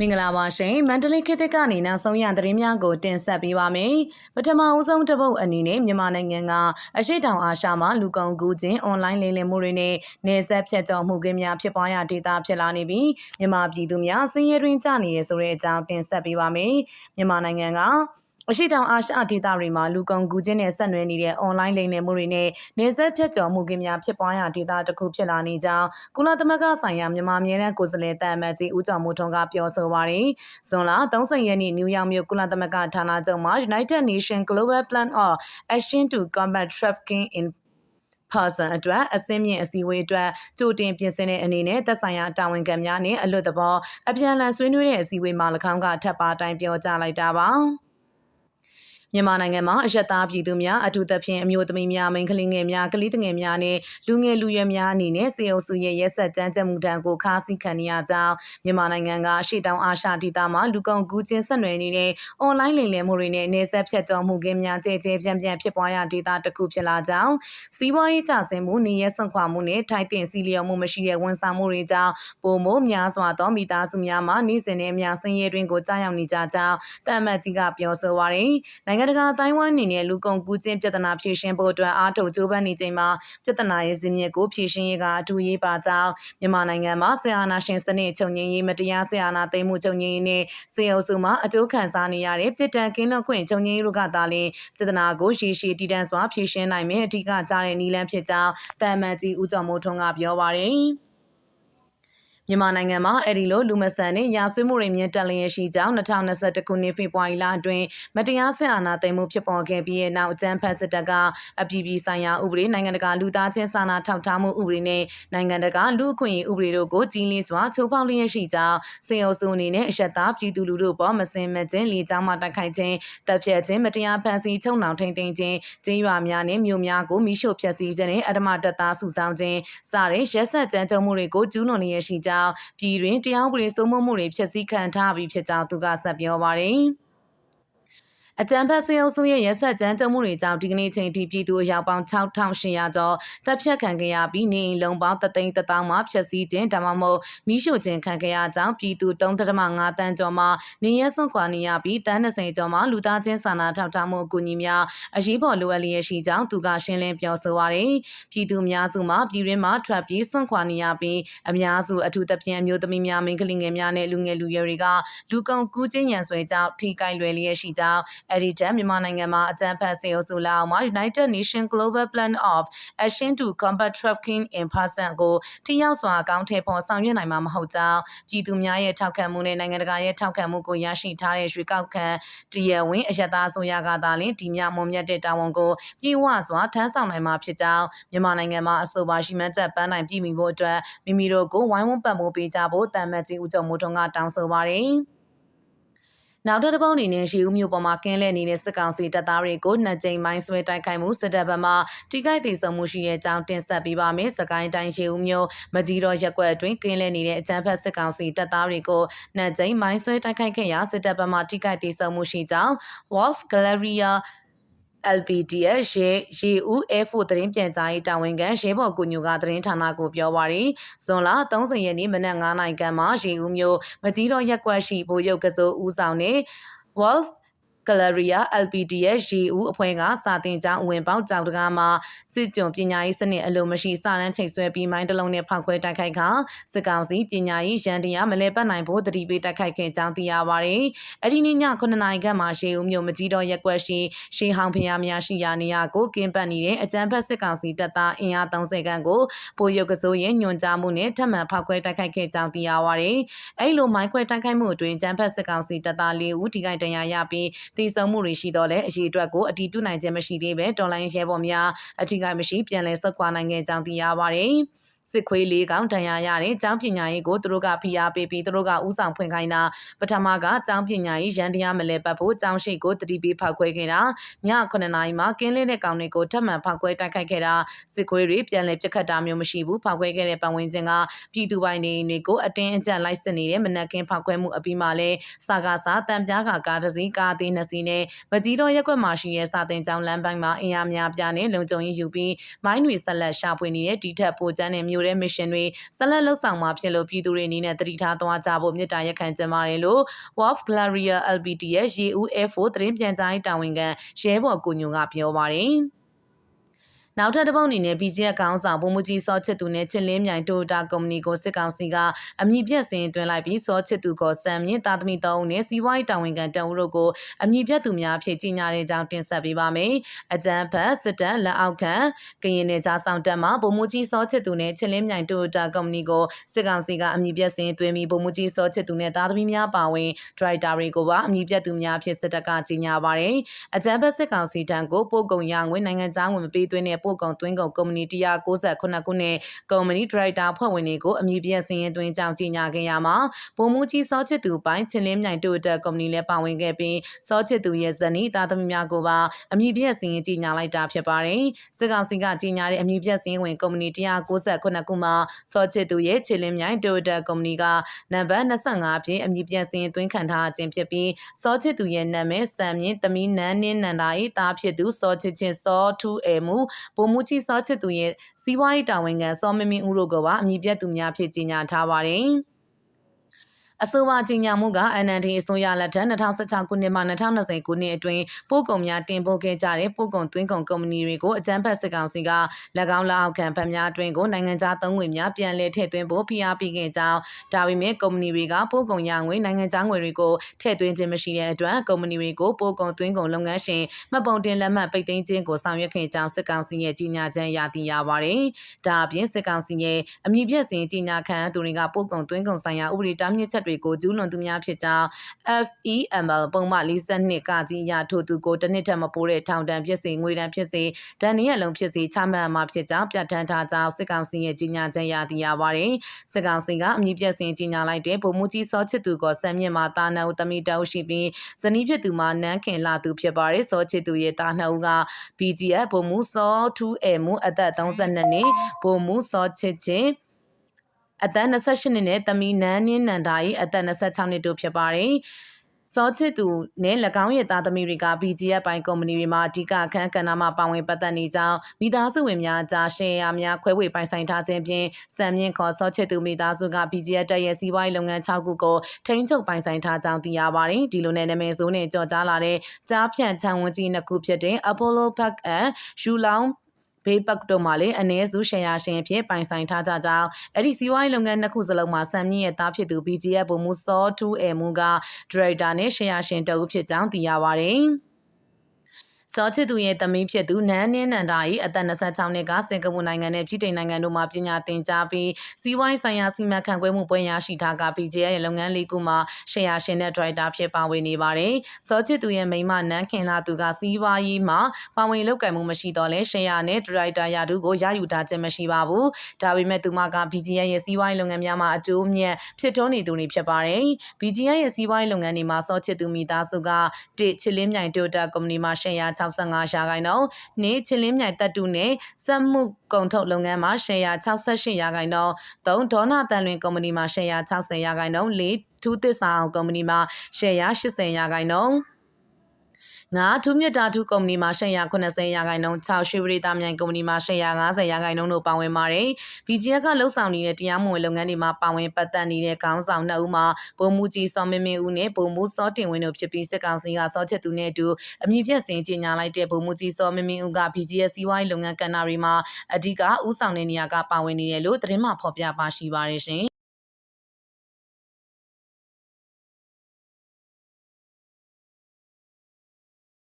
မင်္ဂလာပါရှင်မန္တလေးခေတ်သစ်ကနေနောက်ဆုံးရသတင်းများကိုတင်ဆက်ပေးပါမယ်ပထမအဆုံးတစ်ပုတ်အနေနဲ့မြန်မာနိုင်ငံကအရှိတောင်အာရှမှာလူကုန်ကူးခြင်းအွန်လိုင်းလိမ်လည်မှုတွေနဲ့နေဆက်ဖြတ်ကျော်မှုကင်းများဖြစ်ပွားရာဒေသဖြစ်လာနေပြီးမြန်မာပြည်သူများစည်ရဲတွင်ကြနေရဆိုတဲ့အကြောင်းတင်ဆက်ပေးပါမယ်မြန်မာနိုင်ငံက အရှိတောင်အာရှဒေသတွေမှာလူကုန်ကူးခြင်းနဲ့ဆက်နွယ်နေတဲ့အွန်လိုင်းလိမ်လည်မှုတွေနဲ့နေဆက်ဖြတ်ကျော်မှုကင်းများဖြစ်ပွားရာဒေသတစ်ခုဖြစ်လာနေကြောင်းကုလသမဂ္ဂဆိုင်ရာမြန်မာပြည်နယ်ကိုယ်စားလှယ်တန်အမတ်ကြီးဦးကျော်မိုးထွန်းကပြောဆိုပါတယ်။ဇွန်လ30ရက်နေ့နယူးယောက်မြို့ကုလသမဂ္ဂဌာနချုပ်မှာ United Nations Global Plan of Action to Combat Trafficking in person အတွက်အစင်းမြင့်အစည်းအဝေးအတွက်ကြိုတင်ပြင်ဆင်တဲ့အနေနဲ့သက်ဆိုင်ရာတာဝန်ခံများနဲ့အလွတ်သဘောအပြန်အလှန်ဆွေးနွေးတဲ့အစည်းအဝေးမှာ၎င်းကထပ်ပါတိုင်းပြောကြားလိုက်တာပါ။ မြန်မာနိုင်ငံမှာအယက်သားပြည်သူများအထူးသဖြင့်အမျိုးသမီးများမိန်းကလေးငယ်များကလေးငယ်များနဲ့လူငယ်လူရွယ်များအနေနဲ့စေအုပ်စုရဲ့ရက်ဆက်ကြမ်းကြုတ်မှုတန်းကိုခါးစည်းခံနေရကြောင်းမြန်မာနိုင်ငံကရှေ့တောင်အာရှဒေသမှာလူကုန်ကူးခြင်းဆက်နွယ်နေတဲ့အွန်လိုင်းလိမ်လည်မှုတွေနဲ့နေဆက်ဖြတ်ကျော်မှုကင်းများကြဲကြဲပြန့်ပြန့်ဖြစ်ပွားရာဒေသတစ်ခုဖြစ်လာကြောင်းစီးပွားရေးကျဆင်းမှုနေရဲဆွန့်ခွာမှုနဲ့ထိုက်တင်စီလျော်မှုမရှိတဲ့ဝန်ဆောင်မှုတွေကြောင့်ပုံမို့များစွာသောမိသားစုများမှာနေစဉ်နဲ့အများဆင်းရဲတွင်ကိုကြားရောက်နေကြကြောင်းတမ်မတ်ကြီးကပြောဆိုပါရယ်နိုင်ငံတကာအတိုင်းဝမ်အနေနဲ့လူကုန်ကူးခြင်းပြဿနာဖြေရှင်းဖို့အတွက်အားထုတ်ကြိုးပမ်းနေချိန်မှာပြဿနာရဲ့ဇင်းမြစ်ကိုဖြေရှင်းရေးကအထူးရေးပါကြောင်းမြန်မာနိုင်ငံမှာဆီအာနာရှင်စနစ်ချုပ်ငြိမ်းရေးမတရားဆီအာနာသိမ်းမှုချုပ်ငြိမ်းရေးနဲ့စေအုပ်စုမှာအကျိုးခံစားနေရတဲ့ပြည်တံကင်းလွတ်ခွင့်ချုပ်ငြိမ်းရေးတို့ကသာလျှင်ပြဿနာကိုရှေရှည်တည်တံ့စွာဖြေရှင်းနိုင်မယ်အဓိကကြားတဲ့နည်းလမ်းဖြစ်ကြောင်းတာမန်ကြီးဦးကျော်မိုးထွန်းကပြောပါရယ် မြန်မာနိုင်ငံမှာအဲ့ဒီလိုလူမဆန်နဲ့ရာဆွေးမှုတွေမြင့်တက်လျက်ရှိကြောင်း2021ခုနှစ်ဖေဖော်ဝါရီလအတွင်းမတရားဆင်အာဏာသိမ်းမှုဖြစ်ပေါ်ခဲ့ပြီးတဲ့နောက်အကြမ်းဖက်စစ်တပ်ကအပြည်ပြည်ဆိုင်ရာဥပဒေနိုင်ငံတကာလူသားချင်းစာနာထောက်ထားမှုဥပဒေနဲ့နိုင်ငံတကာလူ့အခွင့်အရေးဥပဒေတို့ကိုကြီးလေးစွာချိုးဖောက်လျက်ရှိကြောင်းစေအုပ်စုအနေနဲ့အရှက်သားပြည်သူလူထုပေါ်မစင်မချင်းလေကြောင်းမှတိုက်ခိုက်ခြင်းတပ်ဖြတ်ခြင်းမတရားဖန်ဆီးချုပ်နှောင်ထိန်သိမ်းခြင်းကျေးရွာများနဲ့မြို့များကိုမိရှို့ဖျက်ဆီးခြင်းနဲ့အဓမ္မတပ်သားစုဆောင်းခြင်းစတဲ့ရက်ဆက်ကြမ်းကြုတ်မှုတွေကိုကျူးလွန်နေရရှိကြောင်းပြည်တွင်တရားဥပဒေစိုးမိုးမှုတွေဖျက်ဆီးခံထားပြီးဖြစ်ကြောင်းသူကဆက်ပြောပါတယ်။ အကြံဖက်စေအုပ်စုရဲ့ရက်ဆက်ကြမ်းကြုတ်မှုတွေကြောင့်ဒီကနေ့ချိန်ထိပြည်သူအယောက်ပေါင်း6800ကျော်တပ်ဖြတ်ခံခဲ့ရပြီးနေအိမ်လုံးပေါင်း3သိန်း1000မှာဖျက်ဆီးခြင်းဒါမှမဟုတ်မိရှို့ခြင်းခံခဲ့ရကြောင်းပြည်သူ3.5တန်းကျော်မှာနေရက်စွန့်ခွာနေရပြီးတန်း20ကျော်မှာလူသားချင်းစာနာထောက်ထားမှုအကူအညီများအရေးပေါ်လိုအပ်လျက်ရှိကြောင်းသူကရှင်းလင်းပြောဆိုပါရယ်ပြည်သူများစုမှာပြည်တွင်းမှာထွက်ပြေးစွန့်ခွာနေရပြီးအများစုအထူးသဖြင့်အမျိုးသမီးများမိန်းကလေးငယ်များနဲ့လူငယ်လူရွယ်တွေကလူကုန်ကူးခြင်းရန်ဆွဲကြောင့်ထိကိုက်လွယ်လျက်ရှိကြောင်းအဲ့ဒီတက်မြန်မာနိုင်ငံမှာအကြမ်းဖက်စေအုပ်စုလာအောင်မှာ United Nations Global Plan of Action to Combat Trafficking in Person ကိုထိရောက်စွာအကောင့်ထဲပေါ်ဆောင်ရွက်နိုင်မှာမဟုတ်ကြောင်းပြည်သူများရဲ့ထောက်ခံမှုနဲ့နိုင်ငံတကာရဲ့ထောက်ခံမှုကိုရရှိထားတဲ့ရွေးကောက်ခံတရားဝင်အယက်သားအစိုးရကသာလျှင်ဒီမြမွန်မြတ်တဲ့တာဝန်ကိုပြေဝစွာထမ်းဆောင်နိုင်မှာဖြစ်ကြောင်းမြန်မာနိုင်ငံမှာအဆိုပါရှိမှန်းချက်ပန်းနိုင်ပြည်မိဖို့အတွက်မိမိတို့ကိုဝိုင်းဝန်းပံ့ပိုးပေးကြဖို့တမ်မတ်ကြီးဦးကျော်မိုးထွန်းကတောင်းဆိုပါတယ်။ နောက်တစ်ပုတ်အနေနဲ့ရှီဦးမြို့ပေါ်မှာကင်းလဲနေတဲ့စစ်ကောင်စီတပ်သားတွေကိုနှစ်ကြိမ်မိုင်းဆွဲတိုက်ခိုက်မှုစစ်တပ်ဘက်မှထိခိုက်ဒေဆုံးမှုရှိတဲ့အကြောင်းတင်ဆက်ပေးပါမယ်။စကိုင်းတိုင်းရှီဦးမြို့မကြီးတော်ရက်ကွက်အတွင်းကင်းလဲနေတဲ့အကြမ်းဖက်စစ်ကောင်စီတပ်သားတွေကိုနှစ်ကြိမ်မိုင်းဆွဲတိုက်ခိုက်ခဲ့ရာစစ်တပ်ဘက်မှထိခိုက်ဒေဆုံးမှုရှိကြောင်း Wolf Galleria LPDS ရေရေဦး Air Force သတင်းပြန်ကြားရေးတာဝန်ခံရဲဘော်ကိုညိုကသတင်းဌာနကိုပြောပါရယ်ဇွန်လ30ရက်နေ့မနက်9:00နာရီခန့်မှာရေဦးမြို့မကြီးတော်ရက်ကွက်ရှိဗိုလ်ရုပ်ကစိုးဦးဆောင်နဲ့ Wolf ကလရီယာ LPDS ရေဦးအဖွဲ့ကစာတင်ကြောင်းဝင်ပေါက်ကြောင်တကားမှာစစ်ကြုံပညာရေးစနစ်အလိုမရှိစတန်းချိတ်ဆွဲပြီးမိုင်းတလုံးနဲ့ဖောက်ခွဲတိုက်ခိုက်ခါစစ်ကောင်စီပညာရေးရန်တရားမလဲပတ်နိုင်ဖို့တတိပေးတိုက်ခိုက်ခဲ့ကြောင်းသိရပါတယ်။အဲ့ဒီနေ့ည9နာရီခန့်မှာရှေဦးမြို့မကြီးတော်ရက်ကွက်ရှိရှေဟောင်ဖျားများရှိရာနေရာကိုကင်းပတ်နေတဲ့အကြမ်းဖက်စစ်ကောင်စီတပ်သားအင်အား30ခန့်ကိုပိုရုပ်ကစိုးရဲ့ညွန်ကြားမှုနဲ့ထပ်မံဖောက်ခွဲတိုက်ခိုက်ခဲ့ကြောင်းသိရပါတယ်။အဲ့လိုမိုင်းခွဲတိုက်ခိုက်မှုအတွင်းအကြမ်းဖက်စစ်ကောင်စီတပ်သား၄ဦးထိခိုက်ဒဏ်ရာရပြီးတည်ဆုံမှုတွေရှိတော့လဲအရေးအတွက်ကိုအတည်ပြုနိုင်ခြင်းမရှိသေးပဲတော်လိုင်းရဲဘော်များအထူးကမရှိပြန်လည်ဆက်ကွာနိုင်ခဲ့ကြောင်းသိရပါတယ်။ စစ်ခွေးလေးကောင်တန်ရာရတဲ့ကျောင်းပညာရေးကိုသူတို့ကဖိအားပေးပြီးသူတို့ကဥဆောင်ဖွင့်ခိုင်းတာပထမကကျောင်းပညာရေးရန်တရားမလဲပတ်ဖို့ကျောင်းရှိကိုတတိပေးဖောက်ခွဲခဲ့တာည9နာရီမှာကင်းလေးတဲ့ကောင်တွေကိုထပ်မံဖောက်ခွဲတိုက်ခိုက်ခဲ့တာစစ်ခွေးတွေပြန်လည်ပြစ်ခတ်တာမျိုးမရှိဘူးဖောက်ခွဲခဲ့တဲ့ပတ်ဝန်းကျင်ကပြည်သူပိုင်နေတွေကိုအတင်းအကျပ်လိုက်စစ်နေတဲ့မနက်ကင်းဖောက်ခွဲမှုအပြီးမှာလဲစာကားစာတန်ပြားကကားတစ်စီးကားသေးနှစ်စီးနဲ့မကြီးတော်ရက်ွက်မှာရှိတဲ့စာတင်ကျောင်းလမ်းပိုင်းမှာအင်အားများပြားနဲ့လုံခြုံရေးယူပြီးမိုင်းတွေဆက်လက်ရှာဖွေနေတဲ့တီထက်ပိုကျန်းတဲ့မြို့မျိုးတဲ့ mission တွေဆက်လက်လှုပ်ဆောင်မှာဖြစ်လို့ပြည်သူတွေအနေနဲ့တတိထားသွားကြဖို့မြစ်တာရက်ခံကြပါတယ်လို့ Wolf Glaria LBT ရဲ့ရေဦး Air Force သတင်းပြန်ကြားရေးတာဝန်ခံရဲဘော်ကိုညွန်ကပြောပါတယ်။ နောက်ထပ်တစ်ပုတ်အနေနဲ့ BGF ခေါင်းဆောင်ဗိုလ်မှူးကြီးစောချစ်သူနဲ့ချစ်လင်းမြိုင်တိုတာကုမ္ပဏီကိုစစ်ကောင်စီကအမည်ပြတ်စင်သွင်းလိုက်ပြီးစောချစ်သူကစံမြင့်တာသမီ၃ဦးနဲ့စီးပွားရေးတာဝန်ခံတအုပ်တို့ကိုအမည်ပြတ်သူများဖြစ်ကြီးညာတဲ့ကြောင်းတင်ဆက်ပေးပါမယ်။အကြမ်းဖက်စစ်တပ်လက်အောက်ခံကရင်နယ်ခြားဆောင်တပ်မှဗိုလ်မှူးကြီးစောချစ်သူနဲ့ချစ်လင်းမြိုင်တိုတာကုမ္ပဏီကိုစစ်ကောင်စီကအမည်ပြတ်စင်သွင်းပြီးဗိုလ်မှူးကြီးစောချစ်သူနဲ့တာသမီများပါဝင်ဒရိုက်တာတွေကိုပါအမည်ပြတ်သူများဖြစ်စစ်တပ်ကကြီးညာပါတယ်။အကြမ်းဖက်စစ်ကောင်စီတန်းကိုပို့ကုန်ရငွေနိုင်ငံခြားငွေမပေးသွင်းတဲ့ပို့ကုန်သွင်းကုန်ကုမ္ပဏီ198ခုနှစ်ကုမ္ပဏီဒရိုက်တာဖွဲ့ဝင်တွေကိုအမည်ပြည့်စည်ရင်သွင်းကြောင်းကြေညာခဲ့ရမှာဗိုလ်မှူးကြီးစောချစ်သူပိုင်းချင်းလင်းမြိုင်တိုတက်ကုမ္ပဏီလည်းပါဝင်ခဲ့ပြီးစောချစ်သူရဲ့ဇနီးသားသမီးများကိုပါအမည်ပြည့်စည်ရင်ကြေညာလိုက်တာဖြစ်ပါတယ်စစ်ကောင်စီကကြေညာတဲ့အမည်ပြည့်စည်ရင်ဝင်ကုမ္ပဏီ198ခုနှစ်ခုမှာစောချစ်သူရဲ့ချင်းလင်းမြိုင်တိုတက်ကုမ္ပဏီကနံပါတ်25ဖြင့်အမည်ပြည့်စည်ရင်သွင်းခံထားခြင်းဖြစ်ပြီးစောချစ်သူရဲ့နာမည်စံမြင့်သမီးနန်းနှင်းနန္ဒာ၏သားဖြစ်သူစောချစ်ချင်းစောထူးအေမူဗိုလ်မှူးကြီးစောချစ်သူရဲ့စီးပွားရေးတာဝန်ခံစောမင်းမင်းဦးတို့ကပါအမည်ပြတ်သူများဖြစ်ကြီးညာထားပါတယ်။ အဆိုပါကြီးညာမှုက NND အစိုးရလက်ထက်2016ခုနှစ်မှ2020ခုနှစ်အတွင်းပို့ကုန်များတင်ပို့ခဲ့ကြတဲ့ပို့ကုန်သွင်းကုန်ကုမ္ပဏီတွေကိုအကြမ်းဖက်စစ်ကောင်စီက၎င်းလက်အောက်ခံဗတ်များအတွင်းကိုနိုင်ငံခြားသုံးငွေများပြန်လည်ထည့်သွင်းဖို့ဖိအားပေးခဲ့ကြောင်းဒါပေမဲ့ကုမ္ပဏီတွေကပို့ကုန်ရငွေနိုင်ငံခြားငွေတွေကိုထည့်သွင်းခြင်းမရှိတဲ့အတွက်ကုမ္ပဏီတွေကိုပို့ကုန်သွင်းကုန်လုပ်ငန်းရှင်မှတ်ပုံတင်လက်မှတ်ပိတ်သိမ်းခြင်းကိုဆောင်ရွက်ခဲ့ကြောင်းစစ်ကောင်စီရဲ့ကြီးညာချက်ရသိရပါတယ်။ဒါအပြင်စစ်ကောင်စီရဲ့အမည်ပြည့်စင်ကြီးညာခံသူတွေကပို့ကုန်သွင်းကုန်ဆိုင်ရာဥပဒေတားမြစ်ချက်တွေကိုကျူးလွန်သူများဖြစ်ကြောင်း FEML ပုံမှန်42ကကြီးရထို့သူကိုတစ်နှစ်ထက်မပိုးတဲ့ထောင်ဒဏ်ဖြစ်စေငွေဒဏ်ဖြစ်စေဒဏ်ရက်လုံးဖြစ်စေချမှတ်မှာဖြစ်ကြောင်းပြဋ္ဌာန်းထားကြောင်းစစ်ကောင်စီရဲ့ကြီးညာချက်ရသိရပါတယ်။စစ်ကောင်စီကအမည်ပြည့်စင်ကြီးညာလိုက်တဲ့ဗိုလ်မှူးကြီးစောချစ်သူကစံမြင့်မှာတာနအုပ်သမီးတအုပ်ရှိပြီးဇနီးဖြစ်သူမှာနန်းခင်လာသူဖြစ်ပါတယ်။စောချစ်သူရဲ့တာနှစ်ဦးက BGF ဗိုလ်မှူးစောထူးအဲမှုအသက်32နှစ်ဗိုလ်မှူးစောချစ်ချင်း အသက်28နှစ်နဲ့တမီနန်းနင်းနန္ဒာ၏အသက်26နှစ်တို့ဖြစ်ပါတယ်။စောချစ်သူနဲ့၎င်းရဲ့သားသမီးတွေက BGF ပိုင်းကုမ္ပဏီတွေမှာအဓိကအခန်းကဏ္ဍမှာပါဝင်ပတ်သက်နေကြောင်းမိသားစုဝင်များကြားရှယ်ယာများခွဲဝေပိုင်ဆိုင်ထားခြင်းဖြင့်စံမြင့်ခေါ်စောချစ်သူမိသားစုက BGF တက်ရဲ့စီးပွားရေးလုပ်ငန်း6ခုကိုထိန်းချုပ်ပိုင်ဆိုင်ထားကြောင်းသိရပါတယ်။ဒီလိုနဲ့နာမည်ဆိုးနဲ့ကြော်ကြားလာတဲ့ကြားဖြန့်ချန်ဝန်ကြီးနှစ်ခုဖြစ်တဲ့ Apollo Park and Shulong ဘေးပတ်တို့မှလည်းအ ਨੇ စုရှယ်ယာရှင်ဖြစ်ပိုင်ဆိုင်ထားကြကြောင်းအဲ့ဒီစီးပွားရေးလုပ်ငန်းနှစ်ခုစလုံးမှာစံမြင့်ရဲ့သားဖြစ်သူ BGF ဗိုလ်မှူးစောထူးအဲမူကဒရိုက်တာနဲ့ရှယ်ယာရှင်တအုပ်ဖြစ်ကြောင်းသိရပါတယ်။ စောချစ်သူရဲ့သမီးဖြစ်သူနန်းနင်းနန္ဒာ၏အသက်26နှစ်ကစင်ကာပူနိုင်ငံနဲ့ပြည်ထိုင်နိုင်ငံတို့မှာပညာသင်ကြားပြီးစီးပွားရေးဆိုင်ရာစီမံခန့်ခွဲမှုပွဲရရှိထားက PGA ရဲ့လုပ်ငန်းလေးခုမှာရှယ်ယာရှင်နဲ့ဒရိုက်တာဖြစ်ပါဝင်နေပါတယ်။စောချစ်သူရဲ့မိန်းမနန်းခင်လာသူကစီးပွားရေးမှာပါဝင်လုပ်ကိုင်မှုမရှိတော့လဲရှယ်ယာနဲ့ဒရိုက်တာရာထူးကိုရယူထားခြင်းမရှိပါဘူး။ဒါပေမဲ့သူမက PGA ရဲ့စီးပွားရေးလုပ်ငန်းများမှာအကျိုးမြတ်ဖြစ်ထွန်းနေသူတွေဖြစ်ပါတယ်။ PGA ရဲ့စီးပွားရေးလုပ်ငန်းတွေမှာစောချစ်သူမိသားစုကတစ်ချစ်လင်းမြိုင်တိုတာကုမ္ပဏီမှာရှယ်ယာ65ရာခိုင်နှုန်းနေချင်းလင်းမြိုင်တပ်တုနဲ့စက်မှုကုန်ထုတ်လုပ်ငန်းမှာရှယ်ယာ68ရာခိုင်နှုန်း၃ဒေါနာတန်လွင်ကုမ္ပဏီမှာရှယ်ယာ60ရာခိုင်နှုန်း၄ထူးသစ္စာအောင်ကုမ္ပဏီမှာရှယ်ယာ80ရာခိုင်နှုန်း ငါထူးမြတ်တာထူးကုမ္ပဏီမှာ180ရာခိုင်နှုန်း6ရွှေပရိသမြိုင်ကုမ္ပဏီမှာ150ရာခိုင်နှုန်းတို့ပါဝင်ပါတယ်။ BGF ကလှုပ်ဆောင်နေတဲ့တရားမဝင်လုပ်ငန်းတွေမှာပါဝင်ပတ်သက်နေတဲ့ခေါင်းဆောင်နှစ်ဦးမှာဗိုလ်မှူးကြီးစောမင်းမင်းဦးနဲ့ဗိုလ်မှူးစောတင်ဝင်းတို့ဖြစ်ပြီးစစ်ကောင်စီကစောချက်သူနဲ့အတူအမည်ပြတ်စင်ကြီးညာလိုက်တဲ့ဗိုလ်မှူးကြီးစောမင်းမင်းဦးက BGF စီးပွားရေးလုပ်ငန်းကဏ္ဍတွေမှာအဓိကဥဆောင်တဲ့နေရာကပါဝင်နေတယ်လို့သတင်းမှဖော်ပြပါရှိပါတယ်ရှင်